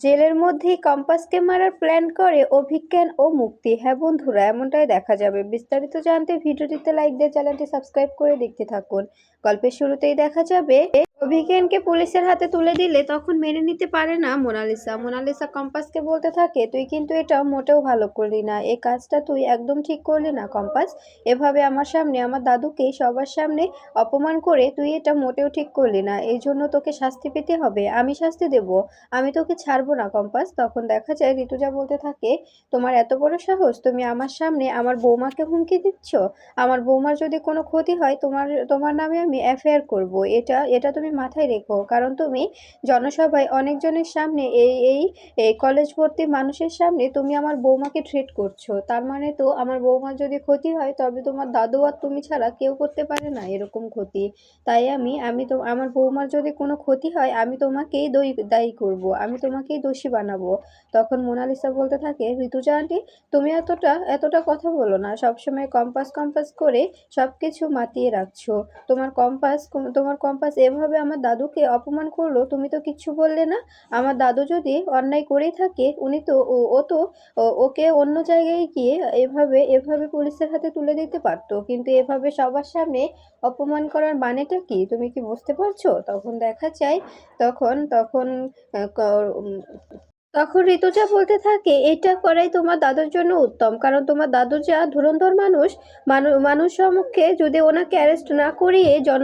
জেলের মধ্যেই কম্পাসকে মারার প্ল্যান করে অভিজ্ঞান ও মুক্তি। হ্যাঁ বন্ধুরা, এমনটাই দেখা যাবে। বিস্তারিত জানতে ভিডিওটিতে লাইক দিয়ে চ্যানেলটি সাবস্ক্রাইব করে দেখতে থাকুন। গল্পের শুরুতেই দেখা যাবে অভিজ্ঞানকে পুলিশের হাতে তুলে দিলে তখন মেনে নিতে পারে না মোনালিসা। মোনালিসা কম্পাসকে বলতে থাকে, তুই কিন্তু এটা মোটেও ভালো করলি না। এই কাজটা তুই একদম ঠিক করলি না কম্পাস। এভাবে আমার সামনে, আমার দাদুকে সবার সামনে অপমান করে তুই এটা মোটেও ঠিক করলি না। এই জন্য তোকে শাস্তি পেতে হবে। আমি শাস্তি দেব। আমি তোকে ছাড়বো না কম্পাস। তখন দেখা যায় ঋতুজা বলতে থাকে, তোমার এত বড় সাহস, তুমি আমার সামনে আমার বৌমাকে হুমকি দিচ্ছ? আমার বৌমার যদি কোনো ক্ষতি হয়, তোমার তোমার নামে আমি এফআইআর করব। এটা এটা তুমি মাথায় রেখো। কারণ তুমি জনসভায় অনেকজনের সামনে এই এই এই কলেজ ভর্তি মানুষের সামনে তুমি আমার বৌমাকে ট্রিট করছ। তার মানে তো আমার বৌমার যদি ক্ষতি হয়, তবে তোমার দাদু আর তুমি ছাড়া কেউ করতে পারে না এরকম ক্ষতি। তাই আমি আমি তো, আমার বৌমার যদি কোনো ক্ষতি হয়, আমি তোমাকেই দই, দায়ী করব, আমি তোমাকেই দোষী বানাবো। তখন মোনালিসা বলতে থাকে, ঋতুজা আন্টি, তুমি এতটা এতটা কথা বলো না। সবসময় কম্পাস কম্পাস করে সব কিছু মাতিয়ে রাখছো। তোমার কম্পাস তোমার কম্পাস এভাবে আমার দাদুকে অপমান করল, তুমি তো কিচ্ছু বললে না। আমার দাদু যদি অন্যায় করেই থাকে, উনি তো ও- তো ওকে অন্য জায়গায় গিয়ে এভাবে এভাবে পুলিশের হাতে তুলে দিতে পারতো। কিন্তু এভাবে সবার সামনে অপমান করার মানেটা কি? তুমি কি বুঝতে পারছ? তখন দেখা যায়, তখন তখন তখন ঋতুজা বলতে থাকে, এটা করাই তোমার দাদুর জন্য উত্তম। কারণ তোমার দাদু যা ধুরন্ধর মানুষ। মানু, মানুষ সম্মুখে যদি ওনাকে অ্যারেস্ট না করিয়ে জন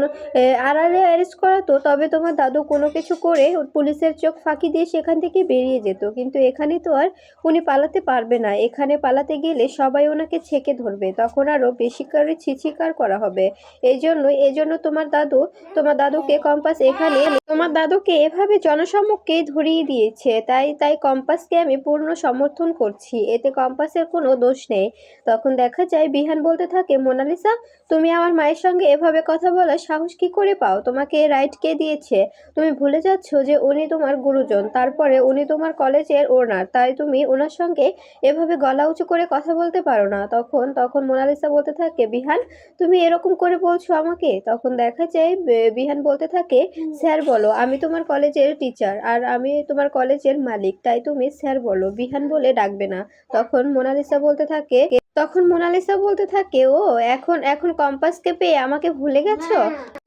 আড়ালে অ্যারেস্ট করাতো, তবে তোমার দাদু কোনো কিছু করে পুলিশের চোখ ফাঁকি দিয়ে সেখান থেকে বেরিয়ে যেত। কিন্তু এখানে তো আর উনি পালাতে পারবে না। এখানে পালাতে গেলে সবাই ওনাকে ছেকে ধরবে। তখন আরও বেশি করে ছিছিকার করা হবে। এই জন্য এই জন্য তোমার দাদু, তোমার দাদুকে কম্পাস এখানে, তোমার দাদুকে এভাবে জনসম্মুখে ধরিয়ে দিয়েছে। তাই তাই কম্পাসকে আমি পূর্ণ সমর্থন করছি। এতে কম্পাসের কোনো দোষ নেই। তখন দেখা যায় বিহান বলতে থাকে, মোনালিসা তুমি আমার মায়ের সঙ্গে এভাবে কথা বলার সাহস কি করে পাও? তোমাকে রাইট কে দিয়েছে। তুমি ভুলে যাচ্ছ যে উনি তোমার গুরুজন, তারপরে উনি তোমার কলেজের ওনার তাই তুমি ওনার সঙ্গে এভাবে গলা উঁচু করে কথা বলতে পারো না। তখন তখন মোনালিসা বলতে থাকে, বিহান, তুমি এরকম করে বলছো আমাকে? তখন দেখা যায় বিহান বলতে থাকে, স্যার বলো, আমি তোমার কলেজের টিচার আর আমি তোমার কলেজের মালিক, তাই তুমি স্যার বলো। বিহান বলে, ডাকবে না। তখন মোনালিসা বলতে থাকে তখন মোনালিসা বলতে থাকে ও এখন এখন কম্পাসকে পেয়ে আমাকে ভুলে গেছো?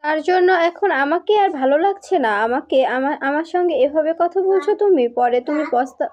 তার জন্য এখন আমাকে আর ভালো লাগছে না। আমাকে আমার আমার সঙ্গে এভাবে কথা বলছো তুমি? পরে তুমি পস্তা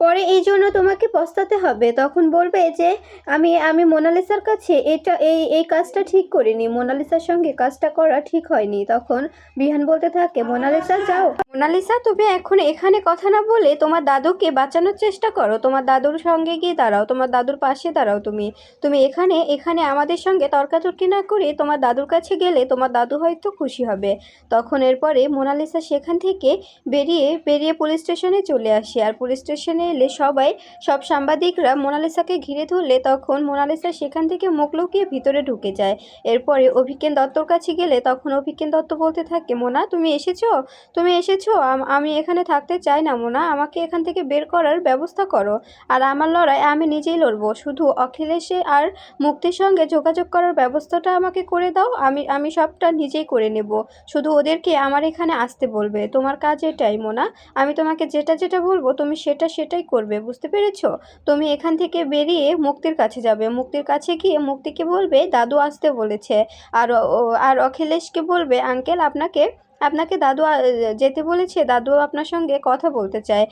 পরে এই জন্য তোমাকে পস্তাতে হবে। তখন বলবে যে, আমি আমি মোনালিসার কাছে এটা, এই এই কাজটা ঠিক করিনি। মোনালিসার সঙ্গে কাজটা করা ঠিক হয়নি। তখন বিহান বলতে থাকে, মোনালিসা, যাও। মোনালিসা, তুমি এখন এখানে কথা না বলে তোমার দাদুকে বাঁচানোর চেষ্টা করো। তোমার দাদুর সঙ্গে গিয়ে দাঁড়াও। তোমার দাদুর পাশে দাঁড়াও তুমি। তুমি এখানে এখানে আমাদের সঙ্গে তর্কাতর্কি না করে তোমার দাদুর কাছে গেলে তোমার দাদু হয়তো খুশি হবে। তখন এরপরে মোনালিসা সেখান থেকে বেরিয়ে বেরিয়ে পুলিশ স্টেশনে চলে আসে। আর পুলিশ স্টেশনে এলে সবাই, সব সাংবাদিকরা মোনালিসাকে ঘিরে ধরলে তখন মোনালিসা সেখান থেকে মুখ লুকিয়ে ভিতরে ঢুকে যায়। এরপরে অভিজ্ঞান দত্তর কাছে গেলে তখন অভিজ্ঞান দত্ত বলতে থাকে, মোনা, তুমি এসেছ? তুমি এসেছ? আমি এখানে থাকতে চাই না, মোনা। আমাকে এখান থেকে বের করার ব্যবস্থা করো। আর আমার লড়াই আমি নিজেই লড়বো। শুধু অখিলেশে আর মুক্তির সঙ্গে যোগাযোগ করার ব্যবস্থাটা আমাকে করে দাও। আমি আমি সবটা নিজেই করে নেব। শুধু ওদেরকে আমার এখানে আসতে বলবে। তোমার কাজ এটাই, মোনা। আমি তোমাকে যেটা যেটা বলব, তুমি সেটা সেটাই করবে, বুঝতে পেরেছ? তুমি এখান থেকে বেরিয়ে মুক্তির কাছে যাবে। মুক্তির কাছে গিয়ে মুক্তিকে বলবে, দাদু আসতে বলেছে। আর আর অখিলেশকে বলবে, আঙ্কেল আপনাকে আপনাকে দাদু যেতে বলেছে, দাদু আপনার সঙ্গে কথা বলতে চায়।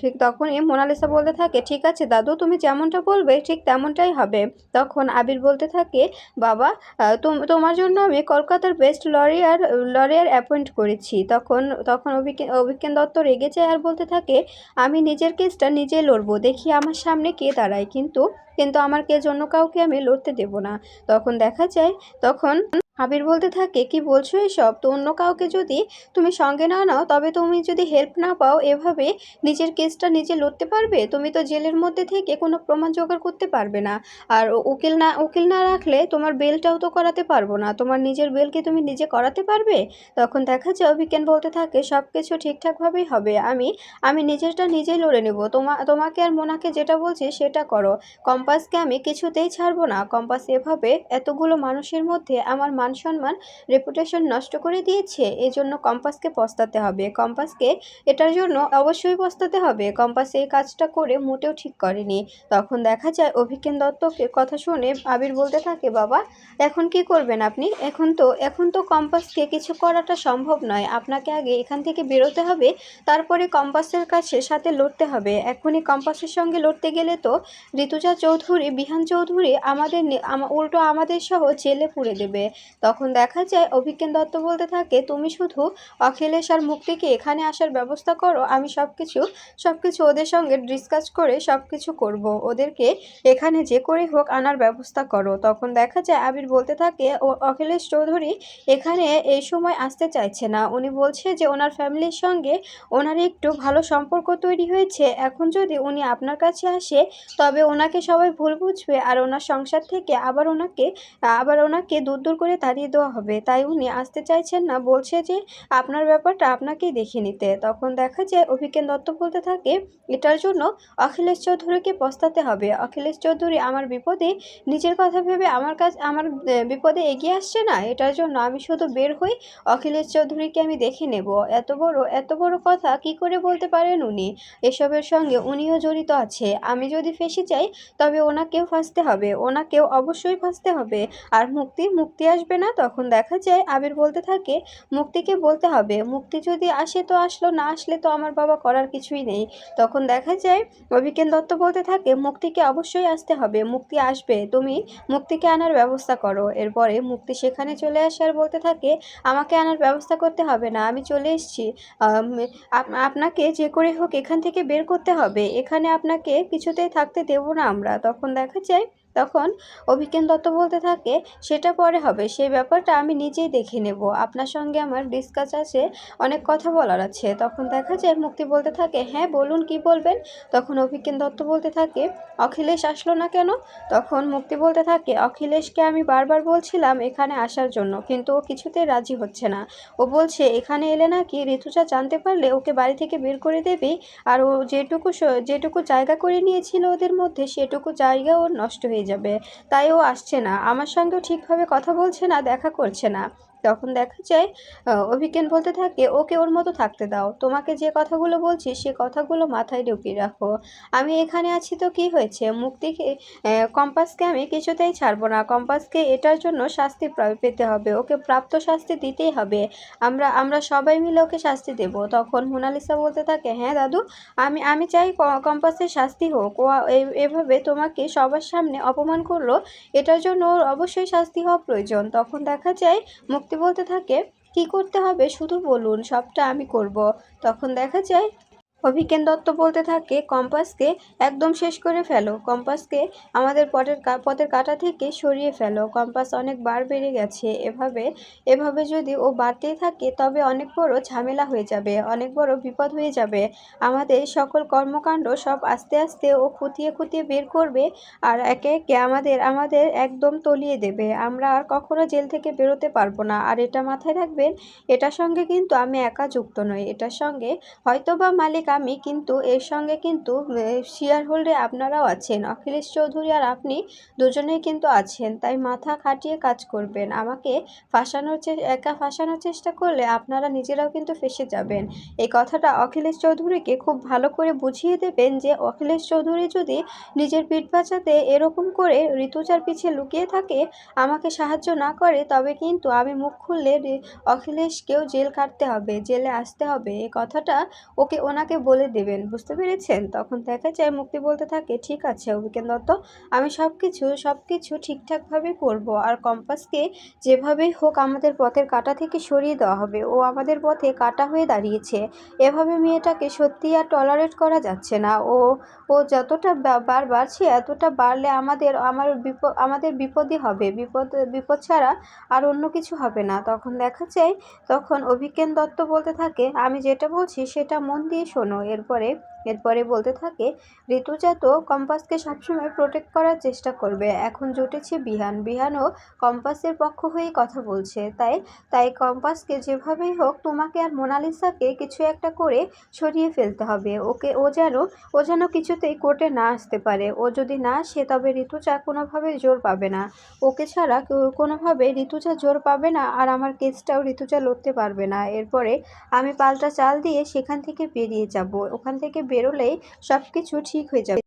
ঠিক তখনই মোনালিসা বলতে থাকে, ঠিক আছে দাদু, তুমি যেমনটা বলবে, ঠিক তেমনটাই হবে। তখন আবির বলতে থাকে, বাবা তোমার জন্য আমি কলকাতার বেস্ট লরিয়ার লরিয়ার অ্যাপয়েন্ট করেছি। তখন তখন অভিজ্ঞান অভিজ্ঞান দত্ত রেগে যায় আর বলতে থাকে, আমি নিজের কেসটা নিজে লড়বো, দেখি আমার সামনে কে দাঁড়ায়। কিন্তু কিন্তু আমার কে জন্য কাউকে আমি লড়তে দেব না। তখন দেখা যায়, তখন আবির বলতে থাকে, কি বলছো এসব? তো অন্য কাউকে যদি তুমি সঙ্গে না নাও, তবে তুমি যদি হেল্প না পাও, এভাবে নিজের কেসটা নিজে লড়তে পারবে? তুমি তো জেলের মধ্যে থেকে কোনো প্রমাণ জোগাড় করতে পারবে না। আর উকিল না উকিল না রাখলে তোমার বেলটাও তো করাতে পারব না। তোমার নিজের বেলকে তুমি নিজে করাতে পারবে? তখন দেখা যায় অভিজ্ঞান বলতে থাকে সব কিছু ঠিকঠাকভাবেই হবে। আমি আমি নিজেরটা নিজেই লড়ে নেব। তোমা, তোমাকে আর মোনাকে যেটা বলছি সেটা করো। কম্পাসকে আমি কিছুতেই ছাড়বো না। কম্পাস এভাবে এতগুলো মানুষের মধ্যে আমার মান মান সম্মান রেপুটেশন নষ্ট করে দিয়েছে, এজন্য কম্পাসকে পস্তাতে হবে। কম্পাসকে এটার জন্য অবশ্যই পস্তাতে হবে। কম্পাস এই কাজটা করে মোটেও ঠিক করেনি। তখন দেখা যায় অভিজ্ঞান দত্তকে কথা শুনে আবির বলতে থাকে, বাবা, এখন কি করবেন আপনি? এখন তো এখন তো কম্পাসকে কিছু করাটা সম্ভব নয়। আপনাকে আগে এখান থেকে বেরোতে হবে, তারপরে কম্পাসের কাছে সাথে লড়তে হবে। এখনই কম্পাসের সঙ্গে লড়তে গেলে তো ঋতুজা চৌধুরী, বিহান চৌধুরী আমাদের উল্টো আমাদের সহ জেলে পুড়ে দেবে। তখন দেখা যায় অভিজ্ঞান দত্ত বলতে থাকে, তুমি শুধু অখিলেশ আর মুক্তিকে এখানে আসার ব্যবস্থা করো, আমি সব কিছু সব কিছু ওদের সঙ্গে ডিসকাস করে সব কিছু করব। ওদেরকে এখানে যে করে হোক আনার ব্যবস্থা করো। তখন দেখা যায় আবির বলতে থাকে, ও, অখিলেশ চৌধুরী এখানে এই সময় আসতে চাইছে না। উনি বলছে যে ওনার ফ্যামিলির সঙ্গে ওনার একটু ভালো সম্পর্ক তৈরি হয়েছে। এখন যদি উনি আপনার কাছে আসে, তবে ওনাকে সবাই ভুল বুঝবে। আর ওনার সংসার থেকে আবার ওনাকে আবার ওনাকে দূর দূর করে তাড়িয়ে দেওয়া হবে। তাই উনি আসতে চাইছেন না। বলছে যে, আপনার ব্যাপারটা আপনাকেই দেখে নিতে। তখন দেখা যায় অভিজ্ঞান দত্ত বলতে থাকে, এটার জন্য অখিলেশ চৌধুরীকে পস্তাতে হবে। অখিলেশ চৌধুরী আমার বিপদে, নিজের কথা ভেবে আমার কাছ আমার বিপদে এগিয়ে আসছে না। এটার জন্য আমি শুধু বের হই। অখিলেশ চৌধুরীকে আমি দেখে নেব। এত বড় এত বড় কথা কি করে বলতে পারেন উনি? এসবের সঙ্গে উনিও জড়িত আছে। আমি যদি ফেসে যাই, তবে ওনাকেও ফাঁসতে হবে। ওনাকেও অবশ্যই ফাঁসতে হবে। আর মুক্তি মুক্তি আসবে না, তখন দেখা যায় আবির বলতে থাকে, মুক্তিকে বলতে হবে। মুক্তি যদি আসে তো আসলো, না আসলে তো আমার বাবা করার কিছুই নেই। তখন দেখা যায় অভিকেন দত্ত বলতে থাকে, মুক্তিকে অবশ্যই আসতে হবে। মুক্তি আসবে। তুমি মুক্তিকে আনার ব্যবস্থা করো। এরপরে মুক্তি সেখানে চলে আসে আর বলতে থাকে, আমাকে আনার ব্যবস্থা করতে হবে না। আমি চলে এসেছি। আপনাকে যে করে হোক এখান থেকে বের করতে হবে। এখানে আপনাকে কিছুতেই থাকতে দেবো না আমরা। তখন দেখা যায় তখন অভিজ্ঞান দত্ত বলতে থাকে, সেটা পরে হবে সেই ব্যাপারটা আমি নিজেই দেখে নেব। আপনার সঙ্গে আমার ডিসকাস আছে, অনেক কথা বলার আছে। তখন দেখা যায় মুক্তি বলতে থাকে হ্যাঁ বলুন, কি বলবেন? তখন অভিজ্ঞান দত্ত বলতে থাকে, অখিলেশ আসলো না কেন? তখন মুক্তি বলতে থাকে, অখিলেশকে আমি বারবার বলছিলাম এখানে আসার জন্য, কিন্তু ও কিছুতে রাজি হচ্ছে না। ও বলছে, এখানে এলে নাকি ঋতুজা জানতে পারলে ওকে বাড়ি থেকে বের করে দেবে, আর ও যেটুকু যেটুকু জায়গা করে নিয়েছিল ওদের মধ্যে, সেটুকু জায়গা ওর নষ্ট হয়ে যাবে। তাই ও আসছে না। আমার সঙ্গেও ঠিকভাবে কথা বলছে না দেখা করছে না। তখন দেখা যায় অভিজ্ঞান বলতে থাকে, ওকে ওর মতো থাকতে দাও। তোমাকে যে কথাগুলো বলছি, সে কথাগুলো মাথায় ঢুকিয়ে রাখো। আমি এখানে আছি তো কি হয়েছে? মুক্তিকে কম্পাসকে আমি কিছুতেই ছাড়বো না। কম্পাসকে এটার জন্য শাস্তি পেতে হবে। ওকে প্রাপ্ত শাস্তি দিতেই হবে। আমরা আমরা সবাই মিলে ওকে শাস্তি দেব। তখন মোনালিসা বলতে থাকে হ্যাঁ দাদু, আমি আমি চাই কম্পাসের শাস্তি হোক। ও এভাবে তোমাকে সবার সামনে অপমান করল, এটার জন্য ওর অবশ্যই শাস্তি হওয়া প্রয়োজন। তখন দেখা যায়, মুক্তি বলতে থাকে কি করতে হবে? শুধু বলুন সবটা আমি করব। তখন দেখা যায় অভিজ্ঞান দত্ত বলতে থাকে, কম্পাসকে একদম শেষ করে ফেলো। কম্পাসকে আমাদের পথের কা- পথের কাটা থেকে সরিয়ে ফেলো। কম্পাস অনেক বার বেড়ে গেছে। এভাবে এভাবে যদি ও বাড়তেই থাকে, তবে অনেক বড় ঝামেলা হয়ে যাবে, অনেক বড় বিপদ হয়ে যাবে। আমাদের সকল কর্মকাণ্ড সব আস্তে আস্তে ও খুঁটিয়ে খুঁটিয়ে বের করবে আর একে একে আমাদের আমাদের একদম তলিয়ে দেবে। আমরা আর কখনো জেল থেকে বেরোতে পারব না। আর এটা মাথায় রাখবেন, এটার সঙ্গে কিন্তু আমি একা যুক্ত নই। এটার সঙ্গে হয়তোবা মালিক আমি কিন্তু এর সঙ্গে কিন্তু শেয়ার হোল্ডে আপনারাও আছেন। অখিলেশ চৌধুরী আর আপনি দুজনেই কিন্তু আছেন। তাই মাথা খাটিয়ে কাজ করবেন। আমাকে ফাঁসানোর একা ফাঁসানোর চেষ্টা করলে আপনারা নিজেরাও কিন্তু ফেসে যাবেন। এই কথাটা অখিলেশ চৌধুরীকে খুব ভালো করে বুঝিয়ে দেবেন যে, অখিলেশ চৌধুরী যদি নিজের পিঠ বাঁচাতে এরকম করে ঋতুজার পিছে লুকিয়ে থাকে, আমাকে সাহায্য না করে, তবে কিন্তু আমি মুখ খুললে অখিলেশকেও জেল কাটতে হবে, জেলে আসতে হবে। এ কথাটা ওকে ওনাকে বলে দেবেন, বুঝতে পেরেছেন? তখন দেখা যায় মুক্তি বলতে থাকে, ঠিক আছে অভিজ্ঞান দত্ত, আমি সব কিছু সব কিছু ঠিকঠাকভাবে করব। আর কম্পাসকে যেভাবেই হোক আমাদের পথের কাটা থেকে সরিয়ে দেওয়া হবে। ও আমাদের পথে কাটা হয়ে দাঁড়িয়েছে। এভাবে মেয়েটাকে সত্যি আর টলারেট করা যাচ্ছে না। ও ও যতটা বার বাড়ছে, এতটা বাড়লে আমাদের, আমার বিপদ আমাদের বিপদই হবে। বিপদ বিপদ ছাড়া আর অন্য কিছু হবে না। তখন দেখা যায়, তখন অভিজ্ঞান দত্ত বলতে থাকে, আমি যেটা বলছি সেটা মন দিয়ে শোনো। এরপরে এরপরে বলতে থাকে, ঋতুজা তো কম্পাসকে সবসময় প্রোটেক্ট করার চেষ্টা করবে। এখন জুটেছে বিহান। বিহানও কম্পাসের পক্ষ হয়ে কথা বলছে। তাই তাই কম্পাসকে যেভাবেই হোক তোমাকে আর মোনালিসাকে কিছু একটা করে সরিয়ে ফেলতে হবে। ওকে, ও যেন ও যেন কিছুতেই কোর্টে না আসতে পারে। ও যদি না আসে তবে ঋতুজা কোনোভাবে জোর পাবে না। ওকে ছাড়া কোনোভাবে ঋতুজা জোর পাবে না আর আমার কেসটাও ঋতুজা লড়তে পারবে না। এরপরে আমি পাল্টা চাল দিয়ে সেখান থেকে বেরিয়ে যাব। ওখান থেকে বেরোলেই সব কিছু ঠিক হয়ে যাবে।